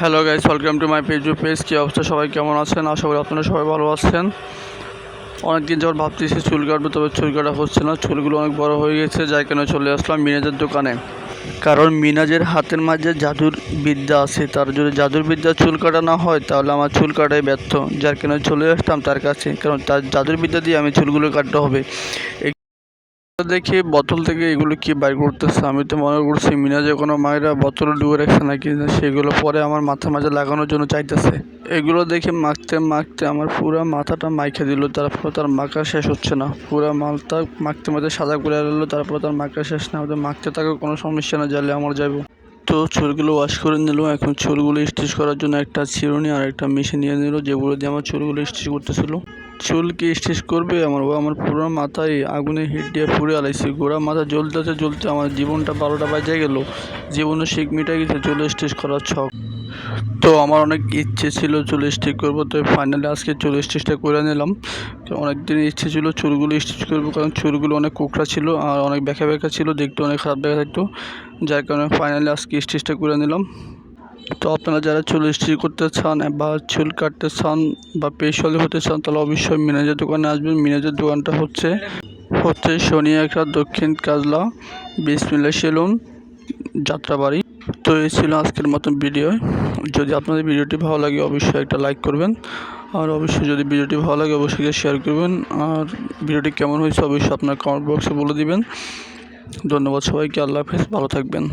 Hello guys welcome to my page page কী অবস্থা? সবাই কেমন আছেন? আশা করি আপনারা সবাই ভালো আছেন। অনেকদিন যখন ভাবতেছি চুল কাটবো, তবে চুল কাটা হচ্ছে না। চুলগুলো অনেক বড় হয়ে গেছে, যার কারণে চলে আসলাম মিনাজের দোকানে। কারণ মিনাজের হাতের মাঝে জাদুর বিদ্যা আছে, তার যদি জাদুর বিদ্যা চুল কাটা না হয়, তাহলে আমার চুল কাটাই ব্যর্থ। যার কারণে চলে আসতাম তার কাছে, কারণ তার জাদুর বিদ্যা দিয়ে আমি চুলগুলো কাটতে হবে। দেখি বোতল থেকে এগুলো কি বাইর করতেছে। আমি তো মনে করছি মিনাজে কোনো মায়েরা বোতল ডুবে রাখছে নাকি? সেগুলো পরে আমার মাথার মাঝে লাগানোর জন্য চাইতেছে। এগুলো দেখে মাখতে মাখতে আমার পুরো মাথাটা মাইখে দিল, তারপর তার মাখা শেষ হচ্ছে না। পুরো মালটা মাখতে মাখতে সাদা করে এলো তারপর তার মাখা শেষ না হতে মাখতে থাকে কোনো সমস্যা না, জালে আমার যাব। তো চুলগুলো ওয়াশ করে নিল, এখন চুলগুলো স্টিচ করার জন্য একটা চিরুনি আর একটা মেশিন নিয়ে নিল, যেগুলো দিয়ে আমার চুলগুলো স্টিচ করতেছিল। চুল কি স্টিচ করবে আমার ও আমার পুরো মাথায় আগুনে হিট দিয়ে পুড়ে আলাইছি। গোড়া মাথা জ্বলতেছে জ্বলতে আমার জীবনটা বারোটা বাজে গেল। জীবনে শিখ মিটে গেছে, চুল স্টিচ করার ছক। তো আমার অনেক ইচ্ছে ছিল চুল স্টিচ করব, তো ফাইনালি আজকে চুল স্টিচটা করে নিলাম। তো অনেক দিন ইচ্ছে ছিল চুলগুলো স্টিচ করব, কারণ চুলগুলো অনেক কোকড়া ছিল আর অনেক ব্যাকা ব্যাকা ছিল, দেখতে অনেক খারাপ দেখা থাকতো যার কারণে ফাইনালি আজকে স্টিচটা করে নিলাম। তো আপনারা যারা চুল স্টিচ করতে চান বা চুল কাটতে চান বা পেশালি হতে চান, তাহলে অবশ্যই মিনাজের দোকানে আসবেন। মিনাজের দোকানটা হচ্ছে হচ্ছে শনি একটা দক্ষিণ কাজলা বিসমিল্লা সেলুন, যাত্রাবাড়ি। তো এই ছিল আজকের মতন ভিডিও। যদি আপনাদের ভিডিওটি ভালো লাগে, অবশ্যই একটা লাইক করবেন। আর অবশ্যই যদি ভিডিওটি ভালো লাগে, অবশ্যই শেয়ার করবেন। আর ভিডিওটি কেমন হয়েছে, অবশ্যই আপনার কমেন্ট বক্সে বলে দিবেন। ধন্যবাদ সবাইকে, আল্লাহ হাফেজ, ভালো থাকবেন।